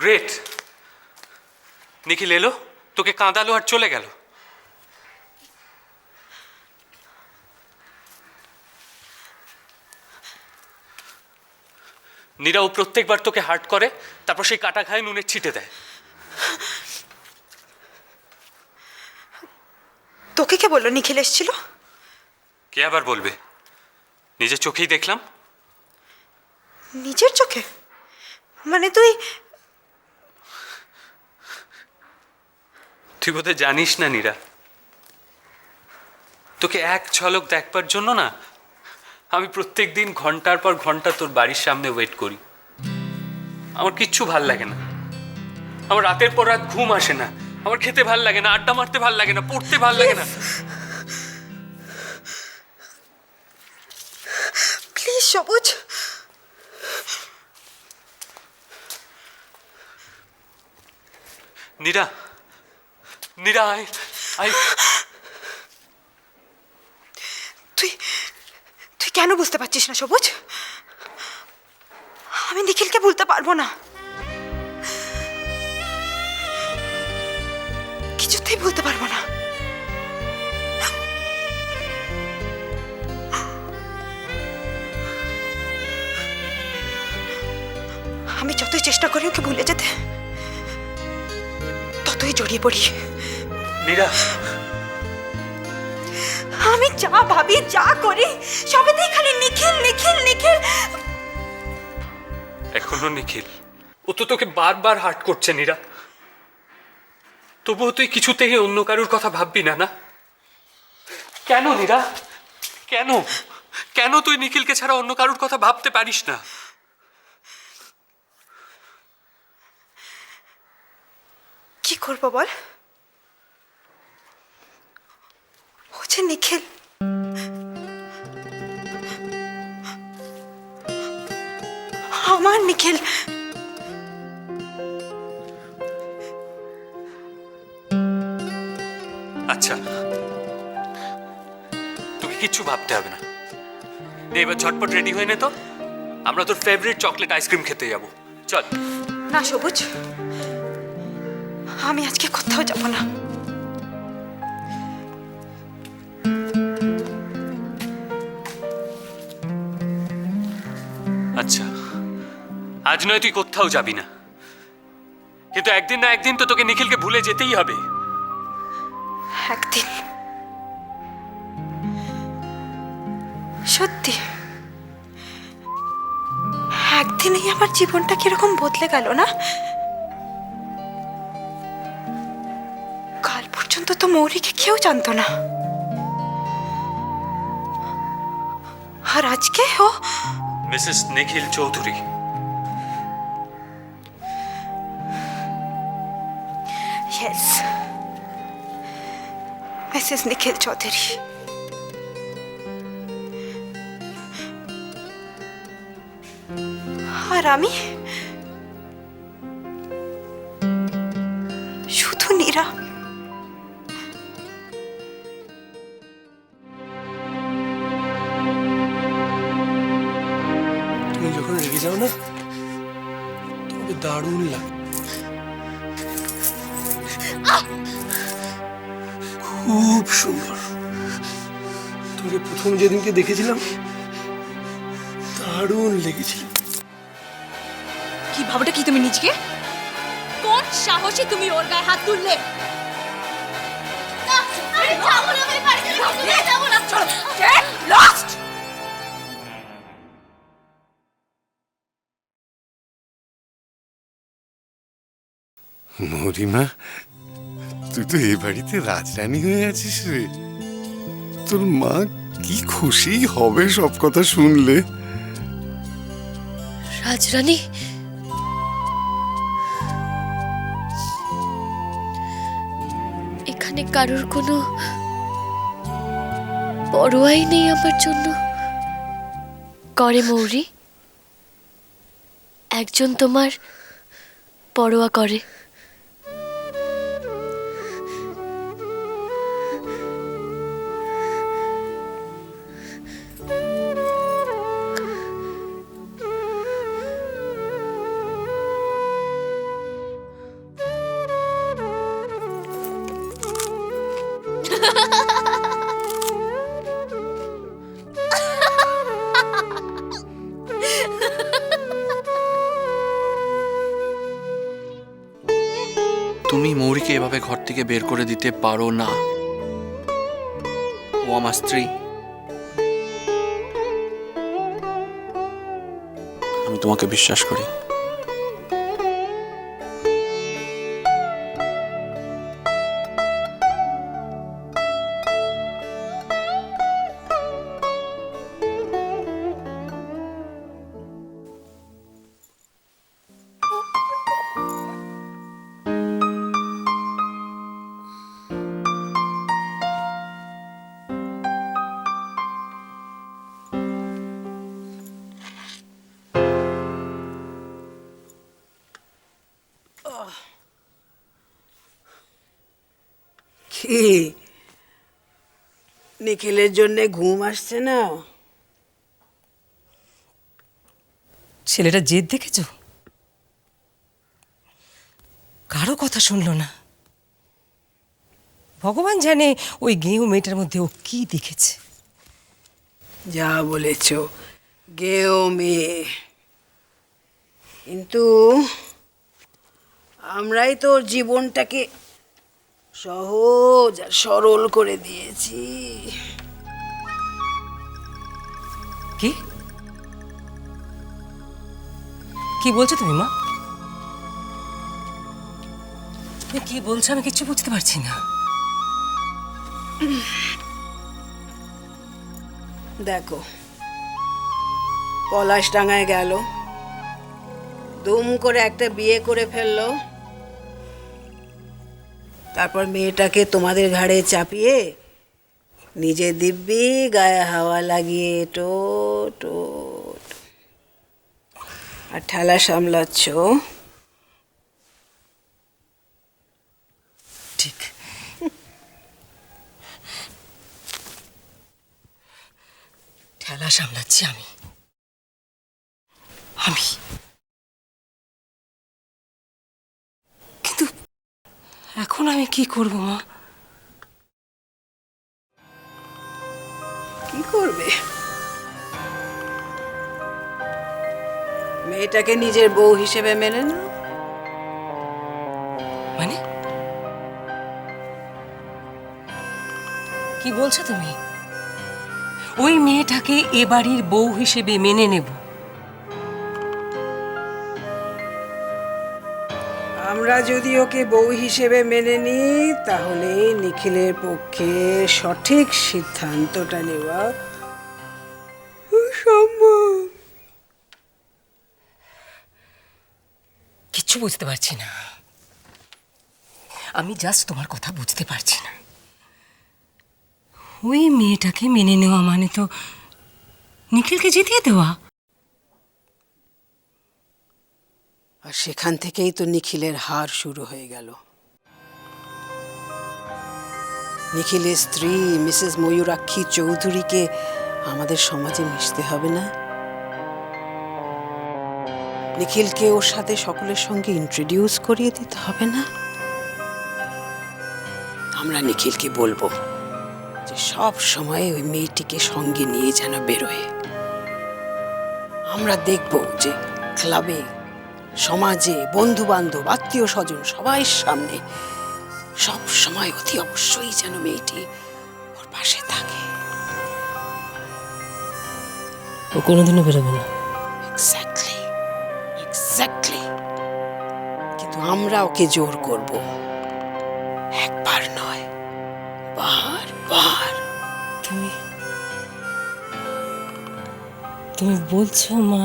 Wait নিখিল এলো তোকে কাঁদালো আর চলে গেল। নীরা ও প্রত্যেকবার তোকে হার্ট করে তারপর সেই কাটা খায় নুনের ছিটে দেয়। তোকে কে বলল নিখিল এসেছিল? কে আবার বলবে? নিজের চোখেই দেখলাম। নিজের চোখে? মানে তুই তুই বোধহয় জানিস না নীরা? তোকে এক ঝলক দেখবার জন্য না আমি প্রত্যেক দিন ঘণ্টার পর ঘণ্টা তোর বাড়ির সামনে ওয়েট করি। আমার কিচ্ছু ভালো লাগে না। আমার রাতের পর রাত ঘুম আসে না। আমার খেতে ভালো লাগে না আড্ডা মারতে ভালো লাগে না পড়তে ভালো লাগে না। প্লিজ সবুজ। নীরা নীরা আই আই তুই তুই কেন বুঝতে পারছিস না সবুজ? আমি নিখিলকে ভুলতে পারব না। কিছুতেই ভুলতে পারব না। আমি যতই চেষ্টা করি ওকে ভুলে যেতে, ততই জড়িয়ে পড়ি। নীরা আমি যা ভাবি যা করি সবেতেই খালি নিখিল নিখিল নিখিল। এখনও নিখিল। ও তো তোকে বারবার হার্ট করছে নীরা তবুও তুই কিছুতেই অন্য কারোর কথা ভাববি না না? কেন নীরা কেন? কেন তুই নিখিলকে ছাড়া অন্য কারোর কথা ভাবতে পারিস না? কি করব বল? যে নিখিল। আমার নিখিল। আচ্ছা। তোকে কিচ্ছু ভাবতে হবে না। নে এবার ঝটপট রেডি হয়ে নে তো। আমরা তোর ফেভারিট চকলেট আইসক্রিম খেতে যাব। চল। না সবুজ। আমি আজকে কোথাও যাব না। আজ নয় তুই কোথাও যাবি না। কিন্তু একদিন না একদিন তো তোকে নিখিলকে ভুলে যেতেই হবে। একদিন। সত্যি। একদিনেই আমার জীবনটা কীরকম বদলে গেল না? কাল পর্যন্ত তো মৌরিকে কেউ জানতো না। আর আজকে ও Mrs Nikhil Chowdhury. Yes Mrs Nikhil Chowdhury আর আমি শুধু নীরা তুমি যখন রেগে যাও না তোমাকে দারুণ লাগে প্রথম যেদিনকে দেখেছিলাম দারুণ লেগেছিল। কি ভাবটা কি তুমি নিজকে? কোন সাহসে তুমি ওর গায়ে হাত তুললে? লস্ট মরিমা তুই তো এ বাড়িতে রাজরানী হয়ে আছিস রে। তোর মা কি খুশি হবে সব কথা শুনলে। রাজরানী? এখানে কারোর কোনো পরোয়াই নেই আমার জন্য। করে মৌরি, একজন তোমার পরোয়া করে। তুমি মৌরিকে এভাবে ঘর থেকে বের করে দিতে পারো না। ও আমার স্ত্রী। আমি তোমাকে বিশ্বাস করি। কি নিখিলের জন্য ঘুম আসছে না। ছেলেটা জেদ দেখেছ? কারও কথা শুনলো না। ভগবান জানে ওই গেঁয়ু মেয়েটার মধ্যে ও কি দেখেছে। যা বলেছ গেও মেয়ে। কিন্তু আমরাই তো জীবনটাকে সহজ আর সরল করে দিয়েছি। কি? কি বলছো তুমি মা? তুমি কি বলছো আমি কিছু বুঝতে পারছি না। দেখো পলাশ ডাঙায় গেল দুম করে একটা বিয়ে করে ফেলল তারপর মেয়েটাকে তোমাদের ঘাড়ে চাপিয়ে নিজে দিব্যি গায়ে হাওয়া লাগিয়ে টো টো। আর ঠেলা সামলাচ্ছ। ঠিক। ঠেলা সামলাচ্ছি আমি। আমি। এখন আমি কি করব মা? কি করবে? মেয়েটাকে নিজের বউ হিসেবে মেনে নাও। মানে? কি বলছো তুমি? ওই মেয়েটাকে এ বাড়ির বউ হিসেবে মেনে নেব। আমরা যদি ওকে বউ হিসেবে মেনে নিই, তাহলে নিখিলের পক্ষে সঠিক সিদ্ধান্তটা নেওয়া সম্ভব কিচ্ছু বুঝতে পারছি না। আমি জাস্ট তোমার কথা বুঝতে পারছি না। ওই মেয়েটাকে মেনে নেওয়া মানে তো নিখিলকে জিতিয়ে দেওয়া। আর সেখান থেকেই তো নিখিলের হার শুরু হয়ে গেল। নিখিলের স্ত্রী মিসেস ময়ূরাক্ষী চৌধুরীকে আমাদের সমাজে মিশতে হবে না। নিখিলকে ওর সাথে সকলের সঙ্গে ইন্ট্রোডিউস করিয়ে দিতে হবে না। আমরা নিখিলকে বলব যে সব সময় ওই মেয়েটিকে সঙ্গে নিয়ে যেন বেরোয়। আমরা দেখব যে ক্লাবে সমাজে বন্ধু বান্ধব আত্মীয় স্বজন সবাই সামনে সব সময় অতি অবশ্যই যেন মেয়েটি ওর পাশে থাকে। ও কোনোদিনও বেরোবে না। এক্স্যাক্টলি এক্স্যাক্টলি কিন্তু আমরা ওকে জোর করব। একবার নয় বার বার তুমি তুমি বলছো মা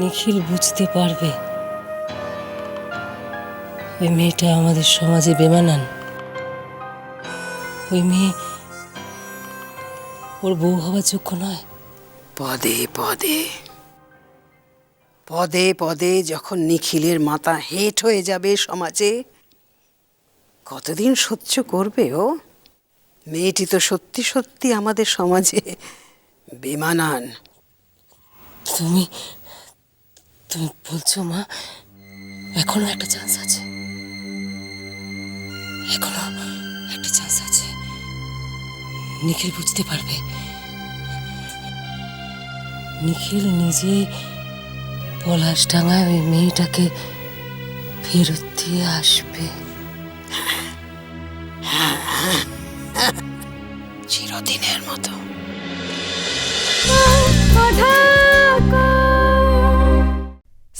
নিখিল বুঝতে পারবে ওই মেয়েটা আমাদের সমাজে বেমানান। ওই মেয়ে ওর বউ হওয়ার যোগ্য নয়। পদে পদে। পদে পদে যখন নিখিলের মাথা হেঁট হয়ে যাবে সমাজে কতদিন সহ্য করবে ও? মেয়েটি তো সত্যি সত্যি আমাদের সমাজে বেমানান। তুমি তুমি বলছো, মা, এখনও একটা চান্স আছে? এখনও একটা চান্স আছে। নিখিল বুঝতে পারবে। নিখিল নিজেই পলাশ ডাঙায় ওই মেয়েটাকে ফেরত দিয়ে আসবে। চিরদিনের মতো।